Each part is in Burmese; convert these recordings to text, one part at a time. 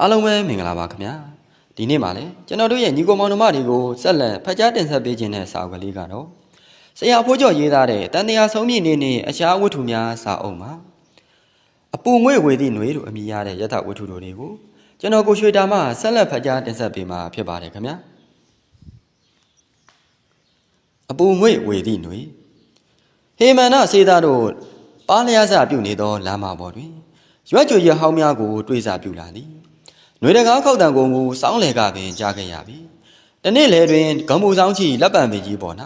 အားလုံးပဲမင်္ဂလာပါခင်ဗျာဒီနေ့မှာလည်းကျွန်တော်တို့ရဲ့ညီကောင်မောင်နှမတွေကိုဆက်လက်ဖတ်ကြားတင်ဆက်ပေးခြင်းတဲ့စာအုပ်ကလေးကတော့ဆရာဖိုးကျော်ရေးသားတဲ့တန်တရာဆုံးမြင့်နေနေအရှားဝတ္ထုများစာအုပ်မှာအပူငွေဝေသည့်နှွေလို့အမည်ရတဲ့ယထဝတ္ထုတို့တွေကိုကျွန်တော်ကိုရွှေတာမဆက်လက်ဖတ်ကြားတင်ဆက်ပေးမှာဖြစ်ပါတယ်ခင်ဗျာအပူငွေဝေသည့်နှွေဟေမန္တစေသားတို့ပါလျာစပြုနေသောလမ်းမပေါ်တွင်ရွက်ကြွရဟောင်းများကိုတွေးစာပြုလာသည် နွေတကားခောက်တံကုန်ကိုစောင်းလေကပင်ကြားခဲ့ရပြီ။တနေ့လေတွင်ဂံမူဆောင်ချီလက်ပံပင်ကြီးပေါ်၌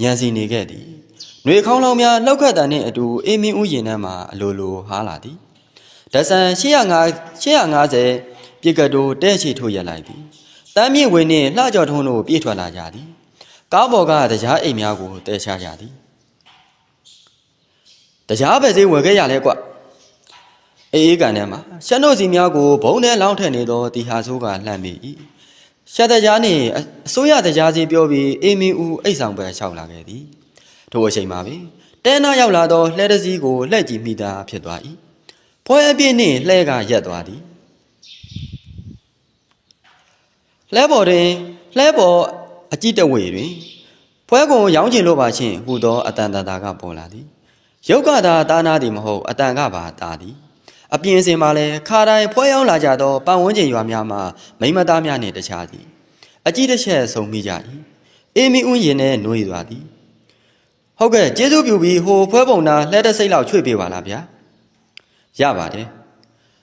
ညံစီနေခဲ့သည်။နွေခေါင်းလောင်များလောက်ခတ်တံနှင့်အတူအေးမင်းဥယျင်နှမ်းမှအလိုလိုဟားလာသည်။ဒဆန်850 850ပြက်ကတိုးတဲ့ချီထိုးရလိုက်သည်။တမ်းမြင့်ဝင်နှင့်လှကြော်ထုံးတို့ပြေးထွက်လာကြသည်။ကားပေါ်ကတရားအိမ်များကိုတဲချကြသည်။တရားပဲစေဝယ်ခဲ့ရလဲကွ။ အေးအေးကန်ထဲမှာရှမ်းတို့စီများကိုဘုံထဲလောင်းထည့်နေသောတီဟာဆိုးကလှမ်းမိ၏ရှက်တကြားနှင့်အအစိုးရတကြားစီပြောပြီးအေမင်းဦးအိတ်ဆောင်ပဲလျှောက်လာခဲ့သည်ထိုအချိန်မှာပင်တဲနာရောက်လာသောလှဲတစည်းကိုလှဲ့ကြည့်မိတာဖြစ်သွား၏ဖွဲအပြည့်နှင့်လှဲကရက်သွားသည်လှဲပေါ်တွင်လှဲပေါ်အကြည့်တဝေတွင်ဖွဲကိုရောင်းချင်လို့ပါချင်းဟူသောအတန်တန်တာကပေါ်လာသည်ရုပ်ကသာတာနာသည်မဟုတ်အတန်ကပါတာသည် အပြင်စင်မှာလည်းခါတိုင်းဖွဲရောက်လာကြသောပတ်ဝန်းကျင်ရွာများမှာမိမသားများနှင့်တခြားသည်အကြီးတစ်ချက်ဆုံမိကြ၏အေမီဦးရင်နဲ့နှွေးသွားသည်ဟုတ်ကဲ့ကျေးဇူးပြုပြီးဟိုဖွဲပုံနာလှဲတဲ့စိတ်လောက်ချွေပေးပါလားဗျာရပါတယ်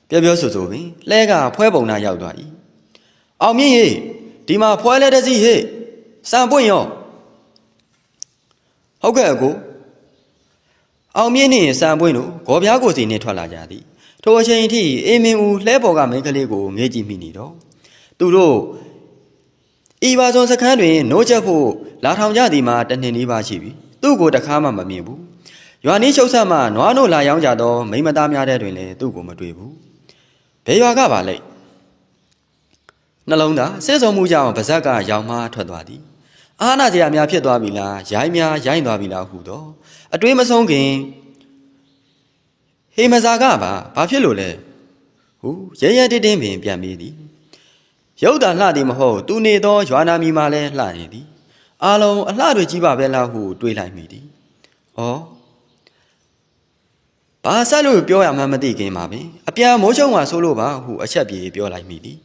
ပြောပြောဆိုဆိုပင်လှဲကဖွဲပုံနာရောက်သွား၏အောင်မြင့်ရေဒီမှာဖွဲလဲတဲ့စီဟေ့စံပွင့်ရောဟုတ်ကဲ့အကိုအောင်မြင့်နှင့်စံပွင့်တို့ဂေါ်ပြားကိုစီနှင့်ထွက်လာကြသည် ထိုအချိန်အထိအေမင်ဦးလှဲပေါ်ကမိန်းကလေးကိုငေးကြည့်မိနေတော့သူတို့ဤပါစွန်စခန်းတွင်နိုးချက်ဖို့လာထောင်ကြသည်မှာတနှစ်နီးပါးရှိပြီသူ့ကိုတခါမှမမြင်ဘူးရွာနီးချုပ်ဆက်မှနွားနို့လာရောက်ကြသောမိန်းမသားများတဲ့တွင်လည်းသူ့ကိုမတွေ့ဘူးဘယ်ရွာကပါလဲနှလုံးသားဆဲဆုံမှုကြောင့်ဗဇက်ကရောင်မှထွက်သွားသည်အာနာစရာများဖြစ်သွားပြီလားရိုင်းများရိုင်းသွားပြီလားဟုတော့အတွေးမဆုံးခင် ဟေမဇာကပါဘာဖြစ်လို့လဲဟုရဲရဲတင်းတင်းပင်ပြန်ပြီးသည်ရုပ်တာလှသည်မဟုတ်သူနေသောရွာနာမီမှလည်းလှနေသည်အာလုံးအလှတွေကြီးပါပဲလားဟုတွေးလိုက်မိသည်ဩဘာဆက်လို့ပြောရမှန်းမသိခင်မှာပင်အပြန်မိုးချုံမှဆိုးလို့ပါဟုအချက်ပြေပြောလိုက်မိသည်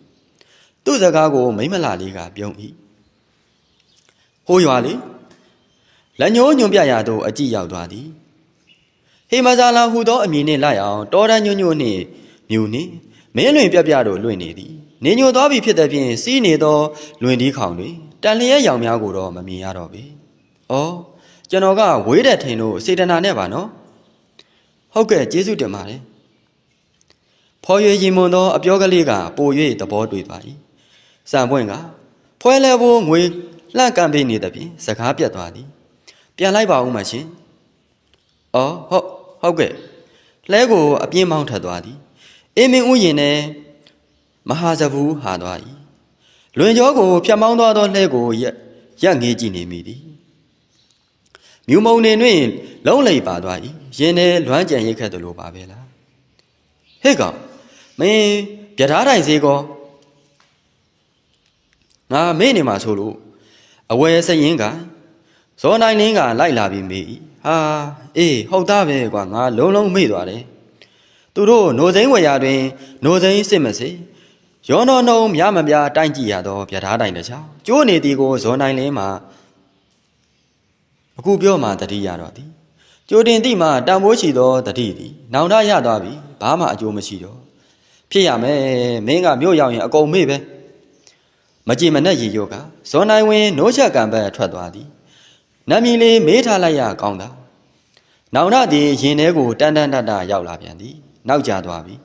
သူ့စကားကိုမိမ့်မလာလေးကပြုံး၏ဟိုးရွာလေလက်ညှိုးညွန်ပြရာသို့အကြည့်ရောက်သွားသည် ဟေမဇာလာဟူသောအမည်နှင့်လိုက်အောင်တောတန်းညွညွနှင့်မြူနှင့်မင်းလွင်ပြပြတို့လွင့်နေသည်နေညိုသွားပြီဖြစ်တဲ့ဖြင့်စီးနေသောလွင်ဒီခေါင်တွင်တန်လျက်ရောင်များကိုတော့မမြင်ရတော့ပေ။အော်ကျွန်တော်ကဝေးတဲ့ထင်လို့စေတနာနဲ့ပါနော်။ဟုတ်ကဲ့ကျေးဇူးတင်ပါတယ်။ဖော်ရွေရင်မွန်သောအပြောကလေးကပို၍သဘောတွေ့သွား၏။စံပွင့်ကဖွဲလဲဖို့ငွေလှန့်ကံပေးနေသဖြင့်စကားပြတ်သွားသည်။ပြန်လိုက်ပါဦးမရှင်။အော်ဟုတ် ဟုတ်ကဲ့လဲကိုအပြင်းမောင်းထပ်သွားသည်။အေးမင်းဥယျင်နဲ့မဟာဇဘူးဟာသွား၏။လွင်ကျောကိုဖြတ်မောင်းသွားသောလှဲကိုရက်ရက်ငေးကြည့်နေမိသည်။မြူမုံနေတွင် လုံးလိပ်ပါသွား၏။ရင်ထဲလွမ်းကြံရိတ်ခတ်သလိုပါပဲလား။ဟဲ့ကောင်မင်းပြထားတိုင်စေကောငါမေ့နေမှာဆိုလို့အဝယ်စရင်က ဇောနိုင်လင်းကလိုက်လာပြီးမေး၏ဟာအေးဟုတ်သားပဲကွာငါလုံးလုံးမေ့သွားတယ်သူတို့노စိမ့်ဝယ်ရာတွင်노စိမ့်စစ်မစေရောနောနှုံမြမပြတိုင်းကြည့်ရသောဗျာထားတိုင်တစ်ချောင်းကျိုးနေသည်ကိုဇောနိုင်လင်းမှာအခုပြောမှတတိရတော့သည်ကျိုးတင်သည့်မှာတံမိုးချီသောတတိသည်နောင်တရသွားပြီဘာမှအကျိုးမရှိတော့ဖြစ်ရမယ်မင်းကမြို့ရောက်ရင်အကုန်မေ့ပဲမကြည်မနဲ့ရေရောကဇော်နိုင်ဝင်နိုးချက်ကံဘက်ထွက်သွားသည် နတ်မီလေးမေးထားလိုက်ရကောင်းတာနောင်ရသည်ရင်ထဲကိုတန်တန်တတရောက်လာပြန်သည်နောက်ကျသွားပြီ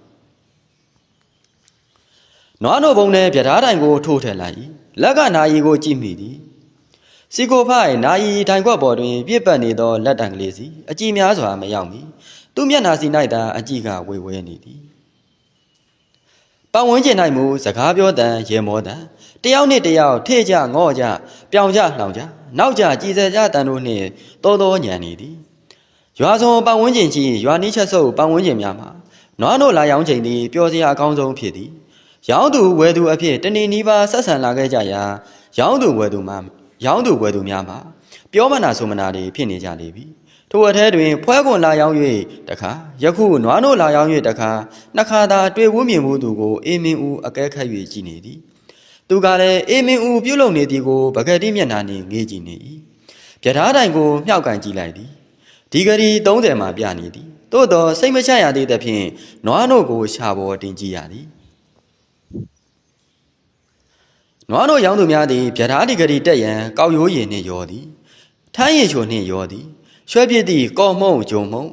နွားနို့ဘုံနဲ့ပြထားတိုင်ကိုထိုးထည့်လိုက်၏လက်ကနာယီကိုကြည့်မိသည်စီကိုဖိုင်နာယီတိုင်ခွက်ပေါ်တွင် ပြစ်ပတ်နေသောလက်တံကလေးစီအကြည့်များစွာမရောက်မီသူ့မျက်နှာစီ၌သာအကြည့်ကဝေဝဲနေသည်ပတ်ဝန်းကျင်၌မူစကားပြောတန်ရေမောတန် တယောက်နှင့်တယောက်ထေကြငော့ကြပြောင်ကြလှောင်ကြနောက်ကြကြည်စဲကြတန်တို့နှင့်တောတောညံနေသည်ရွာစုံပတ်ဝန်းကျင်ကြီးရွာနီးချက်ဆုပ်ပတ်ဝန်းကျင်များမှာနွားနို့လာရောင်းချိန်သည်ပျော်စရာအကောင်းဆုံးဖြစ်သည်ရောင်းသူဝယ်သူအဖြစ်တဏီနီးပါးဆက်ဆံလာခဲ့ကြရာရောင်းသူဝယ်သူမှရောင်းသူဝယ်သူများမှာပြောမနာဆိုမနာတွေဖြစ်နေကြလေပြီထိုအထဲတွင်ဖွဲကွန်လာရောက်၍တခါယခုနွားနို့လာရောက်၍တခါနှစ်ခါသာတွေ့ဝန်းမြင်မှုသူကိုအေးမင်းဦးအကဲခတ်၍ကြည်နေသည် သူကလည်းအေးမင်းဦးပြုတ်လုံနေသည်ကိုပကတိမျက်နှာနှင့်ငေးကြည့်နေ၏ပြထားတိုင်ကိုမြှောက်ကန်ကြည့်လိုက်သည်ဒီဂရီ30မှာပြနေသည်သို့တော့စိတ်မချရသေးသဖြင့်နွားနို့ကိုရှာပေါ်တင်ကြည့်ရသည်နွားတို့ရောင်းသူများသည်ဗျထားဒီဂရီတက်ရန်ကောက်ရိုးရည်နှင့်ရောသည်ထမ်းရည်ချိုနှင့်ရောသည်ရွှဲပြစ်သည့်ကော်မုံဂျုံမုံ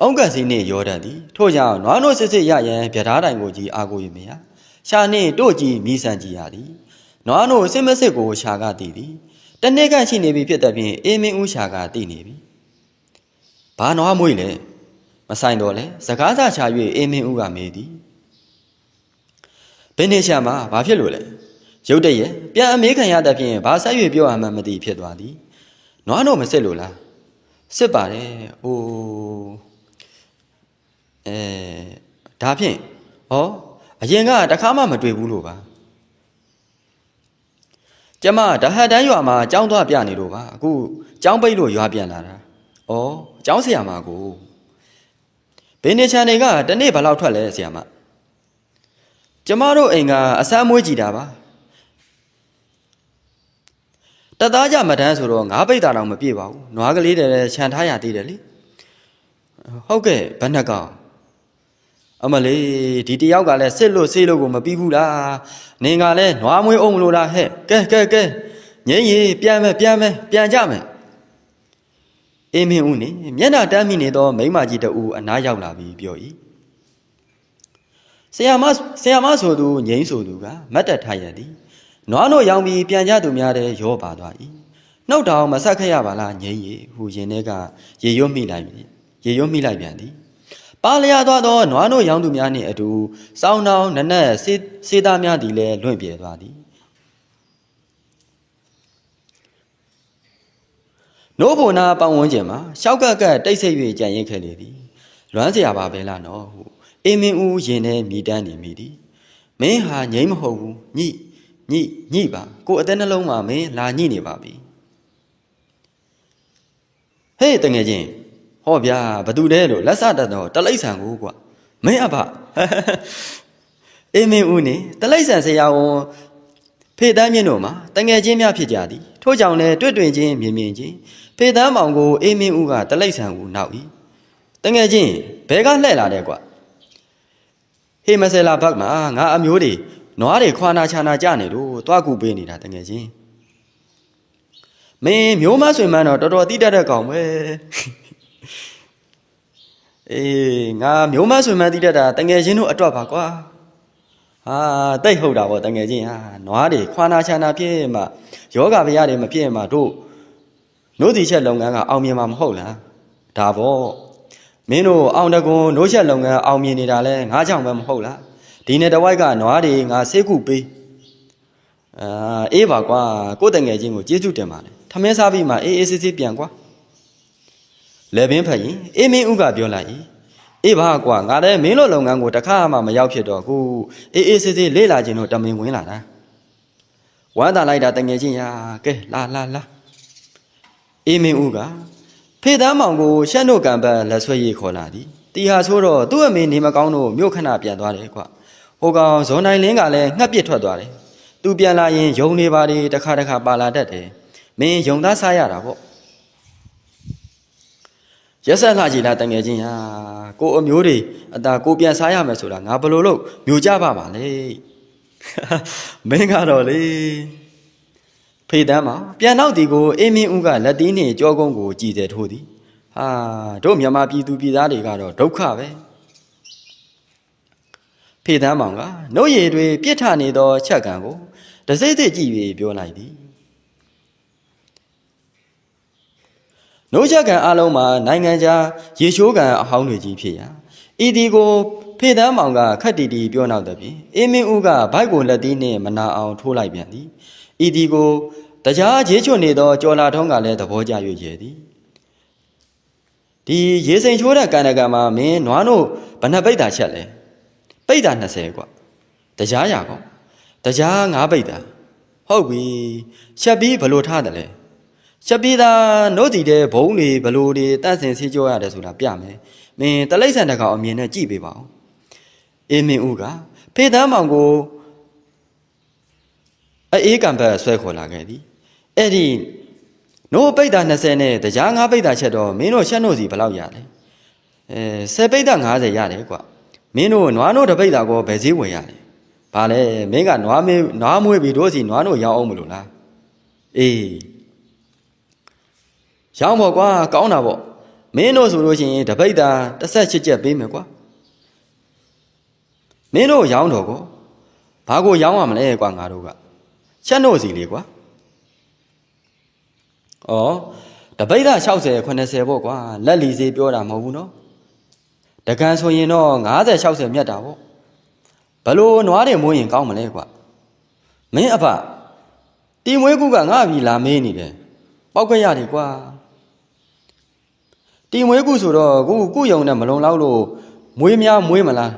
အုံကစီနှင့်ရောတတ်သည်ထို့ကြောင့်နွားတို့စစ်စစ်ရရန်ဗျထားတိုင်ကိုကြီးအားကို၍မရ ရှာနှင့်တို့ကြီးမိဆန်ကြည့်ရသည်နွားတို့စစ်မစစ်ကိုရှာကတည်သည်တနေ့ကရှိနေပြီဖြစ်တဲ့ဖြင့်အေးမင်းဦးရှာကတည်နေပြီဘာနွားမွေးလဲမဆိုင်တော့လဲစကားစားချ၍အေးမင်းဦးကမေးသည်ဘယ်နေရှာမှာဘာဖြစ်လို့လဲရုတ်တရက်ပြန်အမေးခံရတဲ့ဖြင့်ဘာဆက်၍ပြောရမှန်းမသိဖြစ်သွားသည်နွားတော့မစစ်လို့လားစစ်ပါတယ်အိုးအဲဒါဖြင့်ဟော အရင်ကတခါမှမတွေ့ဘူးလို့ပါကျမတဟတ်တန်းရွာမှာចောင်းသွားပြနေလို့ပါအခုចောင်းပိတ်လို့ရွာပြန်လာတာဩចောင်းဆရာမကိုဘယ်နေချန်တွေကတနေ့ဘယ်လောက်ထွက်လဲဆရာမ ကျမတို့အိမ်ကအစမ်းမွေးကြည့်တာပါတသားကြမတန်းဆိုတော့ငါးပိတ်တာတော့မပြည့်ပါဘူးနွားကလေးတွေလည်းခြံထားရသေးတယ်လေဟုတ်ကဲ့ဘယ်နှကောင် အမလေးဒီတယောက်ကလည်းစစ်လို့ဆေးလို့ကိုမပြီးဘူးလားနင်ကလည်းနွားမွေးအောင်မလို့လားဟဲ့ကဲကဲကဲငင်းရီပြန်မယ်ပြန်မယ်ပြန်ကြမယ်အေးမင်းဦးနေမျက်နှာတမ်းမိနေတော့မိန်းမကြီးတူအနားရောက်လာပြီးပြော၏ဆရာမဆရာမဆိုသူငိမ့်ဆိုသူကမတ်တက်ထားရသည်နွားတို့ရောင်ပြီးပြန်ကြသူများတဲ့ရောပါသွား၏နှုတ်တောင်မဆက်ခက်ရပါလားငိမ့်ရီဟူရင်ထဲကရေရွတ်မိလိုက်ပြီရေရွတ်မိလိုက်ပြန်သည် ပါလျာသွားသောနွားတို့ရောင်သူများနှင့်အတူစောင်းတောင်နနက်စေးစေးသားများသည်လည်းလွင့်ပြေသွားသည်နိုးဘုံနာပတ်ဝန်းကျင်မှာရှောက်ကက်ကက်တိတ်ဆိတ်၍ကြံရင်ခဲ့လေသည်လွမ်းเสียပါပဲလားနော်ဟုအေမင်းဦးရင်ထဲမြည်တမ်းနေမိသည်မင်းဟာငိမ့်မဟုတ်ဘူးညိညိညိပါကိုအသက်နှလုံးမှာမင်းလာညိနေပါပြီဟေးတငယ်ချင်း ဟောဗျာဘသူလဲလို့လက်စတတ်တော့တလိษံကိုကွာမင်းအဖအေမင်းဦးနေတလိษံဆရာဝန်ဖေတန်းမြင့်တို့မှာတငယ်ချင်းများဖြစ်ကြသည်ထို့ကြောင့်လည်းတွေ့တွေ့ချင်းမြင်မြင်ချင်းဖေတန်းမောင်ကိုအေမင်းဦးကတလိษံကိုနောက်၏တငယ်ချင်းဘဲကလှဲ့လာတဲ့ကွာ ဟေးမဆယ်လာဘက်မှာငါအမျိုးတွေနွားတွေခွာနာချာနာကြနေလို့တွားကူပေးနေတာတကယ်ချင်းမင်းမျိုးမဆွေမန်းတော့တော်တော်တိတတ်တဲ့ကောင်ပဲ အေးငါမျိုးမဆွေမန်းတိတတ်တာတကယ်ချင်းတို့အတွက်ပါကွာဟာတိတ်ဟုတ်တာပေါ့တကယ်ချင်းဟာနွားတွေခွာနာချာနာဖြစ်မှယောဂဗျာတွေမဖြစ်မှတို့နို့တီချက်လုပ်ငန်းကအောင်မြင်မှာမဟုတ်လားဒါပေါ့မင်းတို့အောင်တကွန်နိုးချက်လုပ်ငန်းအောင်မြင်နေတာလဲငါကြောင့်ပဲမဟုတ်လားဒီနေ့တဝိုက်ကနွားတွေငါဆေးကုပေးအာအေးပါကွာကိုယ်တငယ်ချင်းကိုကျေးဇူးတင်ပါတယ်ထမင်းစားပြီးမှအေးအေးဆေးဆေးပြန်ကွာ လေပင်ဖတ်ရင်အေးမင်းဥကပြောလိုက်၏အေးပါကွာငါလည်းမင်းတို့လုပ်ငန်းကိုတစ်ခါမှမရောက်ဖြစ်တော့ခုအေးအေးဆေးဆေးလေ့လာခြင်းတို့တမင်ဝင်လာတာဝမ်းသာလိုက်တာတငယ်ချင်းရာကဲလာလာလာအေးမင်းဥကဖေသားမောင်ကိုရှက်တို့ကံပတ်လက်ဆွဲရေးခေါ်လာသည်တီဟာဆိုတော့သူ့အမေနေမကောင်းတို့မြို့ခဏပြန်သွားတယ်ကွဟိုကောင်ဇွန်နိုင်လင်းကလည်းငှက်ပစ်ထွက်သွားတယ်သူပြန်လာရင်ယုံနေပါလေတခါတခါပါလာတတ်တယ်မင်းယုံသားစားရတာပေါ့ ရက်ဆက်လှကြည်လားတငယ်ချင်းဟာကိုအမျိုးတွေအတာကိုပြန်စားရမယ်ဆိုတာငါဘယ်လိုလုပ်မျိုးကြပါပါလဲမင်းကတော့လေဖေတန်းမှာပြန်တော့ဒီကိုအင်းမင်းဦးကလက်တီးနှင့်ကြောကုန်းကိုကြည်တယ်ထိုးသည်ဟာတို့မြန်မာပြည်သူပြည်သားတွေကတော့ဒုက္ခပဲဖေတန်းမောင်ကနှုတ်ရည်တွေပြစ်ထနေသောချက်ကံကိုတစိမ့်စိတ်ကြည့်ပြီးပြောလိုက်သည် နှုတ်ချက်ကံအလုံးမှာနိုင်ငံခြားရေရှိုးကံအဟောင်းတွေကြီးဖြစ်ရာဤဒီကိုဖေတန်းမောင်ကခက်တီတီပြောနောက်တဲ့ပြင်အင်းမင်းဦးကဘိုက်ကိုလက်သီးနှင့်မနာအောင်ထိုးလိုက်ပြန်သည်ဤဒီကိုတရားရေးချွတ်နေသောကြော်လာထုံးကလည်းသဘောကျ၍ရဲသည်ဒီရေးစိန်ချိုးတဲ့ကန္နကံမှာမင်းနွားတို့ဘဏ္ဍပိတ်တာချက်လဲပိတ်တာ20กว่า တရားရကောတရားငါးပိတ်တာဟုတ်ပြီချက်ပြီးဘလို့ထားတယ်လဲ ချက်ပြီးသားနို့စီတဲ့ဘုံတွေဘလို့တွေတန့်စင်ဆေးကြောရတယ်ဆိုတာပြမယ်မင်းတလိမ့်ဆန်တကောင်အမြင်နဲ့ကြည့်ပေးပါဦးအေးမင်းဦးကဖေးတန်းမောင်ကိုအေးကံဘက်ဆွဲခေါ်လာခဲ့သည်အဲ့ဒီနို့ပိတ်တာ20နဲ့တရားငါးပိတ်တာချက်တော့မင်းတို့ရှက်နို့စီဘယ်လောက်ရလဲအဲ10ပိတ်တာ90ရတယ်ကွာမင်းတို့နွားနို့တစ်ပိတ်တာကိုဘယ်ဈေးဝယ်ရလဲဘာလဲမင်းကနွားမေးနွားမွေးပြီးတို့စီနွားနို့ရောင်းအောင်မလို့လားအေး ရောင်းပေါ့ကွာကောင်းတာပေါ့မင်းတို့ဆိုလို့ရှိရင်တစ်ပိတ်တာ18ချက်ပေးမယ်ကွာမင်းတို့ရောင်းတော့ကောဘာကိုရောင်းရမလဲကွာငါတို့ကချက်နို့စီလေကွာ။ဩတပိတ်တာ60 80ပေါ့ကွာလက်လီစေးပြောတာမဟုတ်ဘူးနော်။တကန်ဆိုရင်တော့50 60မြတ်တာပေါ့။ဘလို့နွားတယ်မွေးရင်ကောင်းမလဲကွာ။မင်းအဖတီမွေးကူကငါ့ပြီလာမေးနေတယ်။ပောက်ကရတယ်ကွာ။ တီမွေးကူဆိုတော့ကူကုယုံနဲ့မလုံလောက်လို့မွေးများမွေးမလား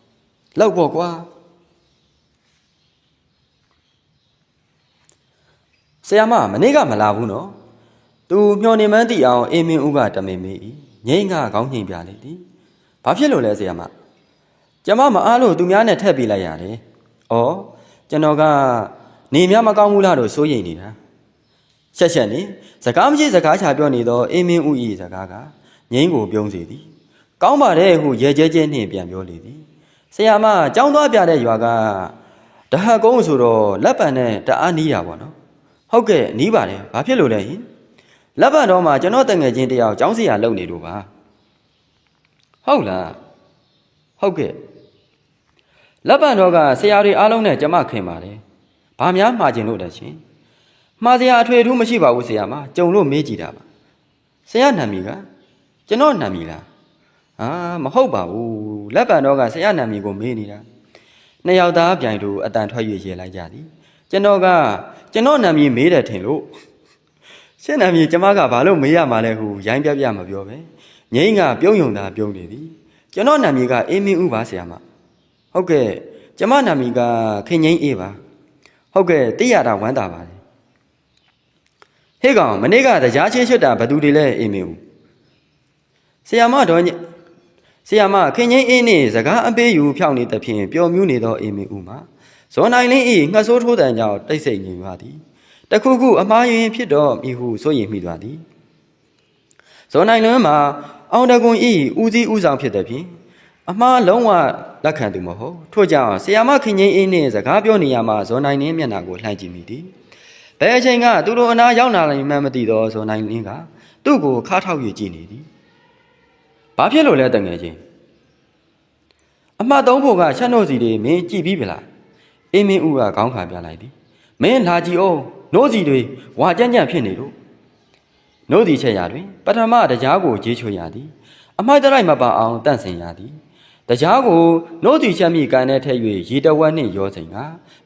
။လောက်ပေါ့ကွာ။ဆရာမမနေ့ကမလာဘူးနော်။ तू မျောနေမှန်းသိအောင်အေးမင်းဦးကတမေမေး၏ငိမ့်ကခေါင်းညှိပြလေသည်ဘာဖြစ်လို့လဲဆရာမကျမမအားလို့သူများနဲ့ထက်ပြလိုက်ရတယ်ဩကျွန်တော်ကနေများမကောင်းဘူးလားလို့စိုးရိမ်နေတာ ရှက်ရှက်နေစကားမရှိစကားချပြောနေတော့အေးမင်းဦး၏စကားကငိမ့်ကိုပြုံးစေသည်ကောင်းပါတယ်ဟုရဲကျဲကျဲနှင့်ပြန်ပြောလေသည်ဆရာမကြောင်းသွားပြတဲ့ရွာကတဟကုန်းဆိုတော့လက်ပံနဲ့တအားနီးတာပေါ့နော်ဟုတ်ကဲ့နီးပါတယ်ဘာဖြစ်လို့လဲဟင်လက်ပံတော်မှာကျွန်တော်တငယ်ချင်းတယောက်ចောင်းစီရလုပ်နေလို့ပါဟုတ်လားဟုတ်ကဲ့လက်ပံတော်ကဆရာတွေအားလုံးနဲ့ကျမခင်ပါတယ်ဘာများမှားကျင်လို့လဲရှင် မှားစရာအထွေအထူးမရှိပါဘူးဆရာမကြုံလို့မေးကြည့်တာပါဆရာနာမည်ကကျွန်တော်နာမည်လားအာမဟုတ်ပါဘူးလက်ပံတော်ကဆရာနာမည်ကိုမေးနေတာနှစ်ယောက်သားပြိုင်တူအတန်ထွက်၍ရေလိုက်ကြသည်ကျွန်တော်ကကျွန်တော်နာမည်မေးတယ်ထင်လို့ရှင်းနာမည်ကျမကဘာလို့မေးရမှာလဲဟုရိုင်းပြပြမပြောပဲငိမ့်ကပြုံးယုံတာပြုံးနေသည်ကျွန်တော်နာမည်ကအေးမင်းဦးပါဆရာမဟုတ်ကဲ့ကျမနာမည်ကခင်ငိမ့်အေးပါဟုတ်ကဲ့တိရတာဝမ်းသာပါတယ် ဟေ့ကောင်မနေ့ကတရားချင်းရွှတ်တာဘသူတွေလဲအေးမင်းဦးဆရာမတော်ညဆရာမခင်ငိမ့်အေးနေစကားအပေးယူဖြောင်းနေသဖြင့်ပျော်မြူးနေသောအေးမင်းဦးမှာဇော်နိုင်လင်းဤငှက်ဆိုးထိုးတန်ကြောင့်တိတ်ဆိတ်ငြိမ်ပါသည်တခုခုအမှားယွင်းဖြစ်တော့မိဟုစိုးရိမ်မိသွားသည်ဇော်နိုင်လွန်းမှာအောင်တကွန်ဤဦးစီးဦးဆောင်ဖြစ်တဲ့ဖြင့်အမှားလုံးဝလက်ခံသူမဟုတ်ထို့ကြောင့်ဆီယာမခင်ကြီးအင်းနှင့်စကားပြောနေရမှာဇော်နိုင်လင်းမျက်နှာကိုလှမ်းကြည့်မိသည် ဘယ်အချိန်ကသူတို့အနာရောက်လာနိုင်မှန်းမသိတော့ဇော်နိုင်လင်းကသူ့ကိုခါထောက်၍ကြည့်နေသည်ဘာဖြစ်လို့လဲတငယ်ချင်းအမှတ်သုံးဖို့ကချက်နှုတ်စီတွေမင်းကြည့်ပြီးပြီလားအင်းမင်းဦးကခေါင်းခါပြလိုက်သည်မင်းလာကြည့်အောင်နို့စီတွေဝါကြမ်းကြမ်းဖြစ်နေလို့နို့စီချက်ရတွင်ပထမတရားကိုဂျေးချွေရသည်အမိုက်တရိုက်မပါအောင်တန့်စင်ရသည်တရားကိုနို့စီချက်မိကန်ထဲထည့်၍ရေတဝက်နှင့်ရောစိန်က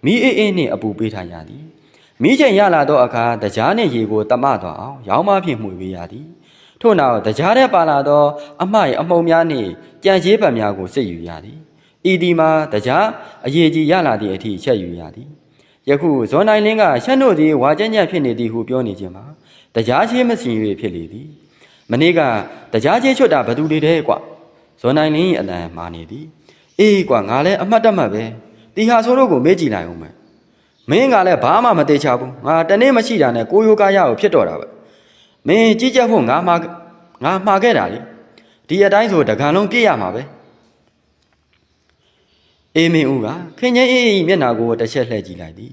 မီးအေးအေးနှင့်အပူပေးထားရသည် မိချိန်ရလာသောအခါတရားနှင့်ရေကိုတမသွားအောင်ရောင်းမဖြင့်မှုပေးရသည်ထို့နောက်တရားထဲပါလာသော အမိုက်အမှုံများနှင့်ကြံချေးပတ်များကိုစစ်ယူရသည်ဤဒီမှာတရားအရေးကြီးရလာသည့်အထိချက်ယူရသည်ယခုဇွန်နိုင်လင်းကရှက်တို့သည်ဝါကြမ်းကြမ်းဖြစ်နေသည်ဟုပြောနေခြင်းမှာတရားချင်းမစင်၍ဖြစ်လေသည်မနေ့ကတရားချင်းချွတ်တာဘသူတွေတဲ့ကွဇွန်နိုင်လင်း၏အတန်မာနေသည်အေးကွငါလည်းအမှတ်တမှတ်ပဲတီဟာဆိုတို့ကိုမေးကြည့်လိုက်အောင်မယ် မင်းကလည်းဘာမှမသေးချဘူးငါတနေ့မရှိတာနဲ့ကိုယိုကားရကိုဖြစ်တော့တာပဲမင်းကြည့်ကြဖို့ငါမှာငါမှာခဲ့တာလေဒီအတိုင်းဆိုတကန်လုံးပြည့်ရမှာပဲအေးမင်းဦးကခင်ချင်းအေးအေးမျက်နာကိုတစ်ချက်လှည့်ကြည့်လိုက်သည်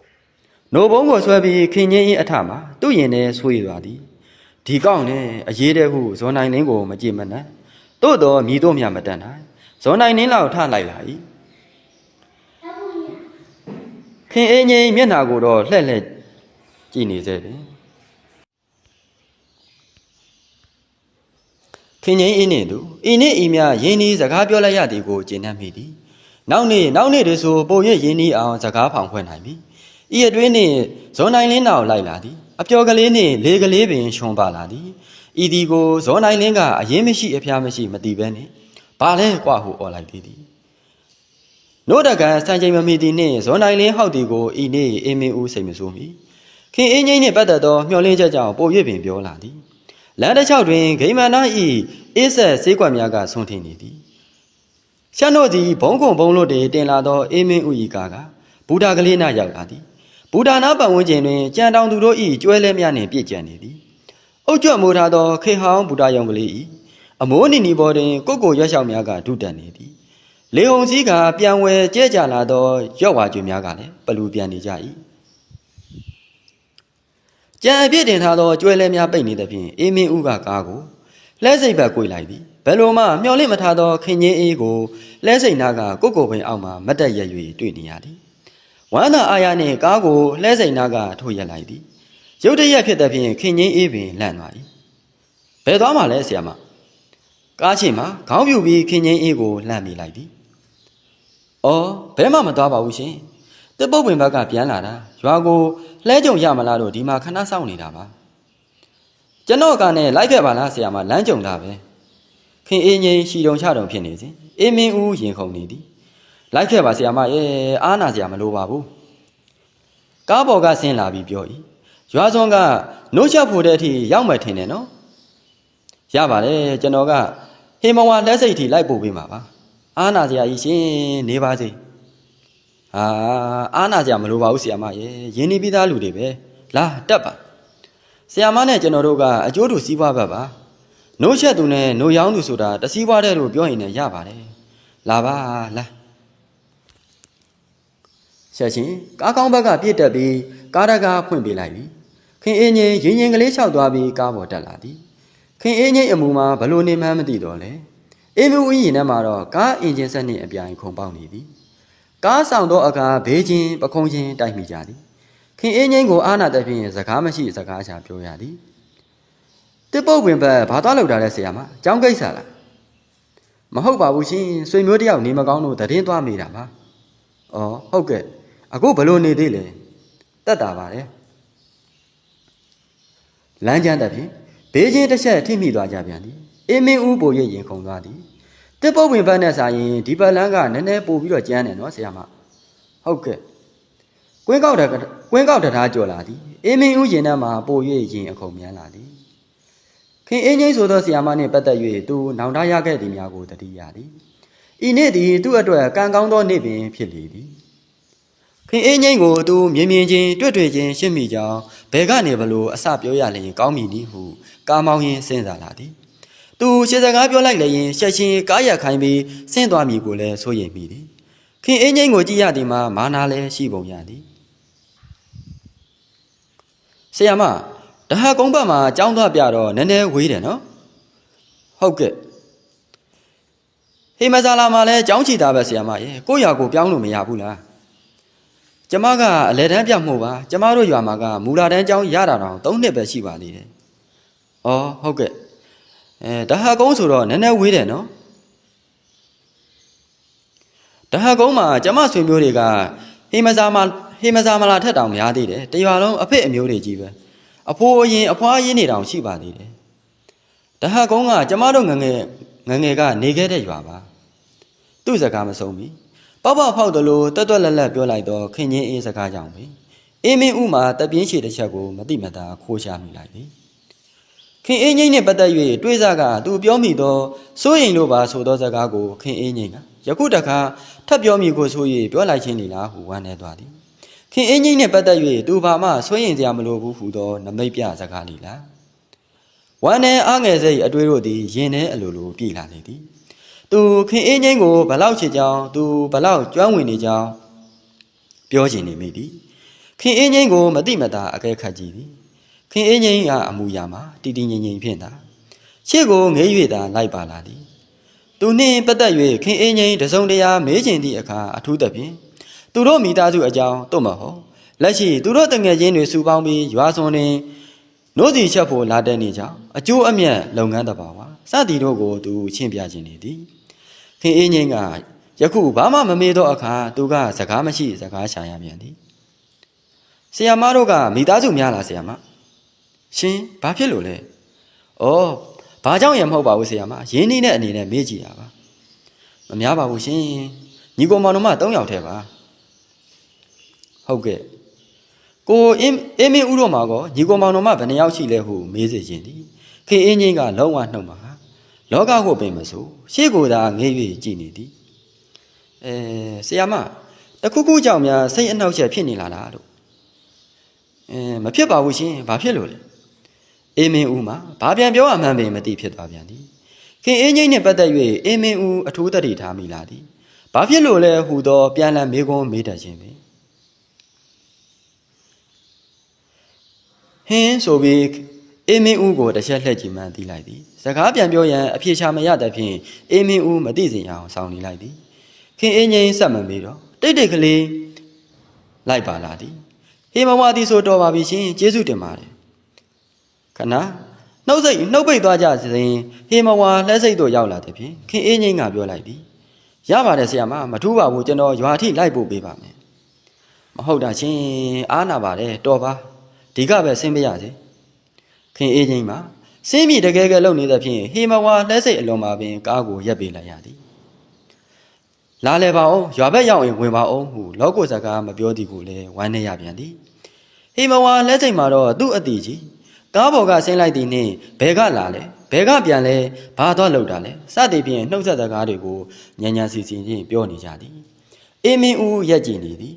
။နိုဘုံကိုဆွဲပြီးခင်ချင်းအေးအထမှာသူ့ရင်ထဲဆွေးသွားသည်။ဒီကောက်နဲ့အရေးတဲ့ဟုဇွန်နိုင်လင်းကိုမကြည့်မနှံ့။သို့တော်မြည်တို့မြမတတ်နိုင်။ဇွန်နိုင်လင်းလောက်ထလိုက်လာ၏။ ခင်အေးငိမ့်မျက်နာကိုတော့လှည့်လှည့်ကြည့်နေစေတယ်။ခင်ချင်းအေးနေသူဤနေ့ဤမြရင်းနှီးစကားပြောလိုက်ရသည်ကိုကျင့်တတ်မိသည်။နောက်နေ့နောက်နေ့တည်းဆိုပို၍ရင်းနှီးအောင်စကားဖောင်ဖွဲ့နိုင်ပြီ။ဤအတွင်းနှင့်ဇောနိုင်လင်းနောက်လိုက်လာသည်။အပျော်ကလေးနှင့်လေကလေးပင်ရှွန်ပါလာသည်။ဤဒီကိုဇောနိုင်လင်းကအရင်မရှိအဖျားမရှိမသိဘဲနှင့်ဘာလဲကွာဟုអော်လိုက်သေးသည်။ နို့တကန်စံချိန်မမီသည်နှင့်ဇွန်တိုင်းလင်းဟောက်သည်ကိုဤနေ့အေမင်းဦးစိတ်မဆိုးမီခင်အင်းငိမ့်နှင့်ပတ်သက်သောမျှော်လင့်ချက်ကြောင့်ပို၍ပင်ပြောလာသည်လမ်းတစ်လျှောက်တွင်ဂိမန္နာဤအေးဆက်စေးကွက်များကဆွန့်ထင်းနေသည်ရှမ်းတို့သည်ဘုံကုံဘုံလို့တည်တင်လာသောအေမင်းဦးဤကားကဘူတာကလေးနာရောက်လာသည်ဘူတာနာပတ်ဝန်းကျင်တွင်ကြံတောင်သူတို့ဤကျွဲလဲများနှင့်ပြည့်ကျန်နေသည်အုတ်ကြွမိုးထားသောခေဟောင်းဘူတာယုံကလေးဤအမိုးနီနီပေါ်တွင်ကိုကိုရွက်လျှောက်များကဒုတက်နေသည် လေဟုံစည်းကပြန်ဝဲကျဲကြလာသောရော့ဝါကျွေများကလည်းပလူပြန်နေကြ၏ကြံအပြစ်တင်ထားသောကျွဲလဲများပိတ်နေသဖြင့်အေးမင်းဦးကကားကိုလဲစိတ်ဘက်ကိုလိုက်သည်ဘယ်လိုမှမျော်လင့်မထားသောခင်ကြီးအေးကိုလဲစိတ်နာကကိုကိုပင်အောက်မှမတ်တက်ရ၍တွေ့နေရသည်ဝမ်းသာအာရနှင့်ကားကိုလဲစိတ်နာကထိုးရက်လိုက်သည်ရုတ်တရက်ဖြစ်သဖြင့်ခင်ကြီးအေးပင်လန့်သွား၏ဘယ်သွားမှလဲဆရာမကားချင်းမှာခေါင်းပြူပြီးခင်ကြီးအေးကိုလှမ်းမိလိုက်သည်။ အော်ဘဲမှမသွားပါဘူးရှင်။တစ်ပုတ်ပင်ဘက်ကပြန်လာတာရွာကိုလှဲကြုံရမလားလို့ဒီမှာခဏစောင့်နေတာပါ။ကျွန်တော်ကနဲ့လိုက်ခဲ့ပါလားဆရာမလမ်းကြုံတာပဲ။ခင်အင်းငိမ့်ရှီတုံချတုံဖြစ်နေစဉ်အေးမင်းဦးရင်ခုန်နေသည်။လိုက်ခဲ့ပါဆရာမရဲ့အားနာဆရာမလိုပါဘူး။ကားပေါ်ကဆင်းလာပြီးပြော၏။ရွာစွန်ကနှုတ်ချက်ဖို့တဲ့အထိရောက်မှထင်တယ်နော်။ရပါတယ်ကျွန်တော်ကဟေမဝါလက်စိတ်ထိလိုက်ပို့ပေးမှာပါ။ အာနာစရာကြီးရှင်နေပါစေဟာအာနာစရာမလိုပါဘူးဆရာမရေရင်းနှီးပြီးသားလူတွေပဲလာတက်ပါဆရာမနဲ့ကျွန်တော်တို့ကအကျိုးတူစီးပွားဘက်ပါနိုးချက်သူနဲ့နိုးရောင်းသူဆိုတာတစည်းပွားတဲ့လို့ပြောရင်လည်းရပါတယ်လာပါလာဆက်ရှင်ကားကောင်းဘက်ကပြည့်တက်ပြီးကားတကားဖွင့်ပေးလိုက်ပြီခင်အင်းကြီးရင်ရင်ကလေးလျှောက်သွားပြီးကားပေါ်တက်လာသည်ခင်အင်းကြီးအမူမှာဘလို့နေမှန်းမသိတော့လေ အေမူဦးရင်ထဲမှာတော့ကားအင်ဂျင်ဆက်နှင့်အပြိုင်ခုန်ပေါက်နေသည်ကားဆောင်သောအခါဘေးချင်းပခုံးချင်းတိုက်မိကြသည်ခင်အင်းငိမ့်ကိုအာနာတဲ့ဖြင့်စကားမရှိစကားချပြောရသည်တစ်ပုတ်ပင်ဘက်ဘာသွားလောက်တာလဲဆရာမအကြောင်းကိစ္စလားမဟုတ်ပါဘူးရှင်ဆွေမျိုးတယောက်နေမကောင်းလို့တည်င်းသွားမိတာပါဩဟုတ်ကဲ့အခုဘလို့နေသေးလဲတက်တာပါတယ်လမ်းကျန်းတဲ့ဖြင့်ဘေးချင်းတစ်ချက်ထိမိသွားကြပြန်သည် အေးမင်းဦးပို၍ရင်ခုန်သွားသည်တစ်ပုတ်ပင်ဘက်နဲ့စာရင်ဒီပတ်လန်းကနည်းနည်းပို့ပြီးတော့ကျန်းတယ်နော်ဆရာမဟုတ်ကဲ့ကွင်းကောက်တကွင်းကောက်တထားကြော်လာသည်အေးမင်းဦးရင်ထဲမှာပို၍ရင်အခုံမြန်းလာသည်ခင်အင်းကြီးဆိုသောဆရာမနှင့်ပတ်သက်၍သူနောင်တရခဲ့သည်များကိုတတိယသည်ဤနေ့သည်သူ့အတွက်ကံကောင်းသောနေ့ပင်ဖြစ်လေသည်ခင်အင်းငိမ့်ကိုသူမြင်မြင်ချင်းတွေ့တွေ့ချင်းရှင်းမိကြောင်းဘယ်ကနေဘလို့အစပြောရလျင်ကောင်းမည်နည်းဟုကားမောင်းရင်းစဉ်းစားလာသည် သူရှေ့စကားပြောလိုက်လည်းရင်ရှက်ချင်းကားရခိုင်းပြီးဆင်းသွားမည်ကိုလည်းစိုးရိမ်မိသည်ခင်အင်းငိမ့်ကိုကြည့်ရသည်မှာမာနာလည်းရှိပုံရသည်ဆရာမတဟာကုန်းဘက်မှာကြောင်းသွားပြတော့နည်းနည်းဝေးတယ်နော်ဟုတ်ကဲ့ဟေမဇာလာမှာလည်းကြောင်းချီတာပဲဆရာမရေကိုယ့်ရွာကိုပြောင်းလို့မရဘူးလားကျမကအလဲတန်းပြမှုပါကျမတို့ရွာမှာကမူလာတန်းကျောင်းရတာတော့၃နှစ်ပဲရှိပါသေးတယ်။အော်ဟုတ်ကဲ့ အဲတဟာကုန်းဆိုတော့နည်းနည်းဝေးတယ်နော်။တဟာကုန်းမှာကျမဆွေမျိုးတွေကဟေမဇာမဟေမဇာမလာထက်တောင်များသေးတယ်။တရွာလုံးအဖေအမျိုးတွေကြီးပဲ။အဖိုးအရင်အဖွားရင်းနေတောင်ရှိပါသေးတယ်။တဟာကုန်းကကျမတို့ငငယ်ငငယ်ကနေခဲ့တဲ့ရွာပါ။သူ့စကားမဆုံးဘူး။ပေါက်ပေါက်ဖောက်တယ်လို့တွတ်တွတ်လက်လက်ပြောလိုက်တော့ခင်ချင်းအေးစကားကြောင့်ပဲအေးမင်းဥမှာတပြင်းရှည်တစ်ချက်ကိုမတိမတာခိုးရှာမိလိုက်ပြီ ခင်အေးငိမ့်နဲ့ပတ်သက်၍တွေးစားကသူပြောမိသောစိုးရင်လို့ပါဆိုသောစကားကိုခင်အေးငိမ့်ကယခုတခါထပ်ပြောမိကိုဆို၍ပြောလိုက်ခြင်းလေလားဟုဝမ်းနေသွားသည်ခင်အေးငိမ့်နဲ့ပတ်သက်၍သူဘာမှစိုးရင်စရာမလိုဘူးဟုသောနမိတ်ပြစကားလေလားဝမ်းနေအားငယ်စိတ်အတွေးတို့သည်ရင်ထဲအလိုလိုပြည်လာနေသည်သူခင်အင်းချင်းကိုဘလောက်ချစ်ကြောင်းသူဘလောက်ကျွမ်းဝင်နေကြောင်းပြောချင်နေမိသည်ခင်အင်းချင်းကိုမတိမတာအကဲခတ်ကြည့်သည် ခင်အင်းချင်းကအမူအရာမှာတည်တည်ငြိမ်ငြိမ်ဖြစ်တာရှေ့ကိုငေး၍သာလိုက်ပါလာသည်သူနှင့်ပတ်သက်၍ခင်အင်းချင်းတစုံတရာမေးချင်သည့်အခါအထူးသဖြင့်သူတို့မိသားစုအကြောင်းတို့မဟုတ်လက်ရှိသူတို့တငယ်ချင်းတွေစုပေါင်းပြီးရွာစွန်တွင်နို့စီချက်ဖို့လာတဲ့နေကြောင်းအကျိုးအမြတ်လုပ်ငန်းတဘာဝစသည်တို့ကိုသူရှင်းပြခြင်းနေသည်ခင်အင်းချင်းကယခုဘာမှမမေးတော့အခါသူကစကားမရှိစကားရှာရပြန်သည်ဆီယမတို့ကမိသားစုများလားဆီယမ ရှင်ဘာဖြစ်လို့လဲဩဘာကြောင့်ရမဟုတ်ပါဘူးဆီယမရင်းနှီးတဲ့အနေနဲ့မေးကြည့်တာပါမများပါဘူးရှင်ညီကောင်မောင်နှမ၃ယောက်ထဲပါဟုတ်ကဲ့ကိုအင်းအင်းမင်းဥတော်မှာကောညီကောင်မောင်နှမဘယ်နှယောက်ရှိလဲဟုမေးစေခြင်းသည်ခင်အင်းချင်းကလုံးဝနှုတ်မှာလောကကိုပင်မဆိုရှေ့ကိုသာငေး၍ကြည်နေသည်အဲဆရာမတခုခုကြောင့်များစိတ်အနှောက်အယှက်ဖြစ်နေလာလားလို့အဲမဖြစ်ပါဘူးရှင်ဘာဖြစ်လို့လဲ အေးမင်းဦးမှာဘာပြန်ပြောရမှန်းပင်မသိဖြစ်သွားပြန်သည်ခင်အင်းချင်းနှင့်ပတ်သက်၍အေးမင်းဦးအထူးတတိထားမိလာသည်ဘာဖြစ်လို့လဲဟူသောပြန်လည်မေးခွန်းမေးတတ်ခြင်းပင်ဟင်းဆိုပြီးအေးမင်းဦးကိုတစ်ချက်လှည့်ကြည့်မှန်းသိလိုက်သည်စကားပြန်ပြောရန်အဖြေရှာမရတဲ့ဖြင့်အေးမင်းဦးမသိစေရအောင်စောင့်နေလိုက်သည်ခင်အင်းချင်းဆက်မမေးတော့တိတ်တိတ်ကလေးလိုက်ပါလာသည်ဟေမဝါဒီဆိုတော်ပါပြီရှင်ကျေးဇူးတင်ပါတယ် ခဏနှုတ်စိတ်နှုတ်ပိတ်သွားကြစဉ်ဟေမဝါလက်စိတ်တို့ရောက်လာတဲ့ဖြင့်ခင်အင်းချင်းကပြောလိုက်သည်ရပါတယ်ဆရာမမထူးပါဘူးကျွန်တော်ရွာထိလိုက်ပို့ပေးပါမယ်မဟုတ်တာရှင်အားနာပါတယ်တော်ပါဒီကပဲဆင်းပြရစေခင်အေးချင်းမှာစင်းမိတကယ်ကဲလုံနေတဲ့ဖြင့်ဟေမဝါလက်စိတ်အလွန်မှာပင်ကားကိုရက်ပေးလိုက်ရသည်လာလေပါအောင်ရွာဘက်ရောက်ရင်ဝင်ပါအောင်ဟုလောကိုစကားမပြောသည်ကိုလည်းဝမ်းနေရပြန်သည်ဟေမဝါလက်စိတ်မှာတော့သူ့အတီကြီး ကားပေါ်ကဆင်းလိုက်သည်နှင့်ဘဲကလာလဲဘဲကပြန်လဲဘာတော့လောက်တာလဲစသည်ဖြင့်နှုတ်ဆက်စကားတွေကိုညံ့ညံ့စီစီချင်းပြောနေကြသည်အေးမင်းဦးရက်ကြည်နေသည်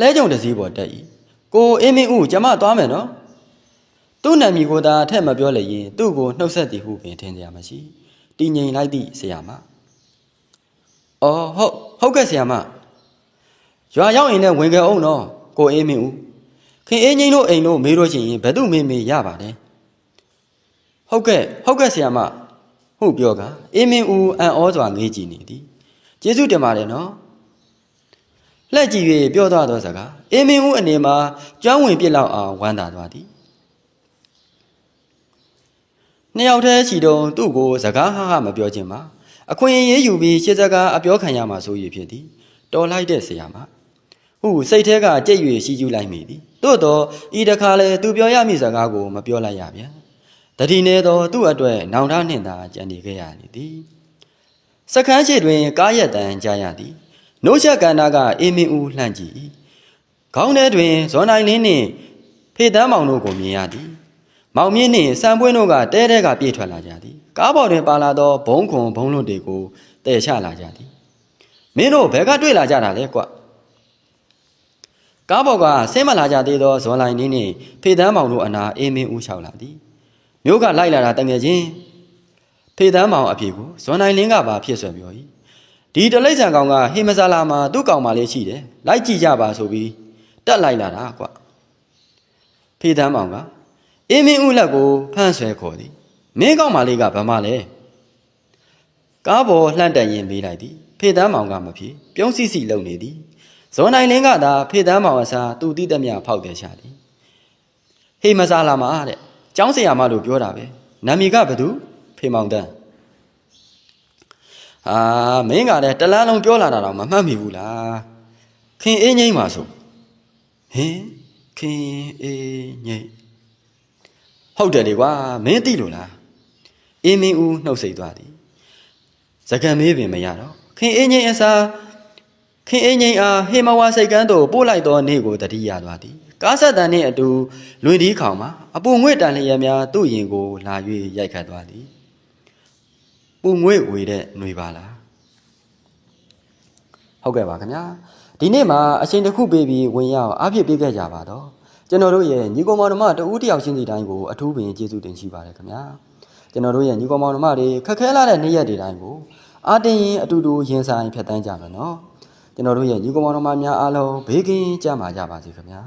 လဲကြုံတစည်းပေါ်တက်၏ကိုအေးမင်းဦးကျမသွားမယ်နော်သူ့နာမည်ကိုသာအထက်မပြောလည်းရင်သူ့ကိုနှုတ်ဆက်သည်ဟုပင်ထင်ကြမရှိတည်ငြိမ်လိုက်သည့်ဆရာမအော်ဟုတ်ဟုတ်ကဲ့ဆရာမရွာရောက်ရင်လည်းဝင်ကြအောင်နော်ကိုအေးမင်းဦး ခင်အေးငိမ့်တို့အိမ်တို့မေးလို့ရှိရင်ဘယ်သူမေးမေးရပါတယ်ဟုတ်ကဲ့ဟုတ်ကဲ့ဆရာမဟုတ်ပြောကအေးမင်းဦးအံ့ဩစွာငေးကြည့်နေသည်ကျေးဇူးတင်ပါတယ်နော်လှက်ကြည့်၍ပြောသွားသောစကားအေးမင်းဦးအနေမှာကျွမ်းဝင်ပြစ်လောက်အောင်ဝမ်းသာသွားသည်နှစ်ယောက်တည်းချီတုံသူ့ကိုစကားဟဟမပြောခြင်းမှာအခွင့်အရေးယူပြီးရှစ်စကားအပြောခံရမှာဆိုရဖြစ်သည်တော်လိုက်တဲ့ဆရာမ ဟုစိတ်ထဲကကြိတ်၍ရှိကျူးလိုက်မိသည်သို့တော့ဤတခါလဲသူပြောရမည့်စကားကိုမပြောလိုက်ရပြန်တတိနေသောသူ့အတွက်နောင်တနှင့်သာကြံနေခဲ့ရသည်စခန်းရှိတွင်ကားရက်တန်ကြားရသည်နိုးချက်ကန္နာကအေးမင်းဦးလှန့်ကြည့်၏ခေါင်းထဲတွင်ဇွန်နိုင်လင်းနှင့်ဖေတန်းမောင်တို့ကိုမြင်ရသည်မောင်မြင့်နှင့်စံပွင့်တို့ကတဲတဲကပြေးထွက်လာကြသည်ကားပေါ်တွင်ပါလာသောဘုံခွန်ဘုံလွတ်တွေကိုတည်ချလာကြသည်မင်းတို့ဘယ်ကတွေ့လာကြတာလဲကွ ကားပေါ်ကဆင်းမလာကြသေးသောဇွန်လိုင်းနင်းနှင့်ဖေတန်းမောင်တို့အနာအေးမင်းဦးလျှောက်လာသည်မြို့ကလိုက်လာတာတငယ်ချင်းဖေတန်းမောင်အပြေကိုဇွန်နိုင်လင်းကပါဖြစ်ဆွဲပြော၏ဒီတလိษံကောင်ကဟေမဆာလာမှာသူ့ကောင်မလေးရှိတယ်လိုက်ကြည့်ကြပါဆိုပြီးတက်လိုက်လာတာကွဖေတန်းမောင်ကအင်းမင်းဦးလက်ကိုဖမ်းဆွဲခေါ်သည်မင်းကောက်မလေးကဗမာလဲကားပေါ်လှန့်တန်ရင်မေးလိုက်သည်ဖေတန်းမောင်ကမဖြစ်ပြုံးစီစီလုံနေသည် ဇော်နိုင်လင်းကသာဖေတန်းမောင်အစားသူတိတမျှဖောက်တယ်ရှာသည်ဟေးမစားလာမှာတဲ့ကျောင်းဆရာမလို့ပြောတာပဲနာမည်ကဘသူဖေမောင်တန်းအာမင်းကလည်းတလားလုံးပြောလာတာတော့မမှတ်မိဘူးလားခင်အေးငိမ့်ပါဆိုဟင်ခင်အေးငိမ့်ဟုတ်တယ်လေကွာမင်းသိလို့လားအင်းမင်းဦးနှုတ်ဆက်သွားသည်စကံမေးပင်မရတော့ခင်အင်းငိမ့်အစား ခင်အင်းငိမ့်အားဟေမဝါစိတ်ကန်းသို့ပို့လိုက်သောနေ့ကိုတတိယသွားသည်ကားဆက်တန်နှင့်အတူလွင်ဒီခေါင်မှာအပူငွေ့တန်လျက်များသူ့ရင်ကိုလာ၍ရိုက်ခတ်သွားသည်ပူငွေ့ဝေတဲ့ຫນွေပါလားဟုတ်ကဲ့ပါခင်ဗျာဒီနေ့မှာအချိန်တစ်ခုပေးပြီးဝင်ရအောင်အားဖြစ်ပေးခဲ့ကြပါတော့ကျွန်တော်တို့ရဲ့ညီကောင်မောင်နှမတဦးတယောက်ချင်းစီတိုင်းကိုအထူးပင်ကျေးဇူးတင်ရှိပါတယ်ခင်ဗျာကျွန်တော်တို့ရဲ့ညီကောင်မောင်နှမတွေခက်ခဲလာတဲ့နေ့ရက်တွေတိုင်းကိုအားတင်းရင်အတူတူရင်ဆိုင်ဖြတ်တန်းကြမယ်နော် ကျွန်တော်တို့ရဲ့ညီကောင်မောင်နှမများအားလုံးဘေးကင်းကြမှာကြပါစေခင်ဗျာ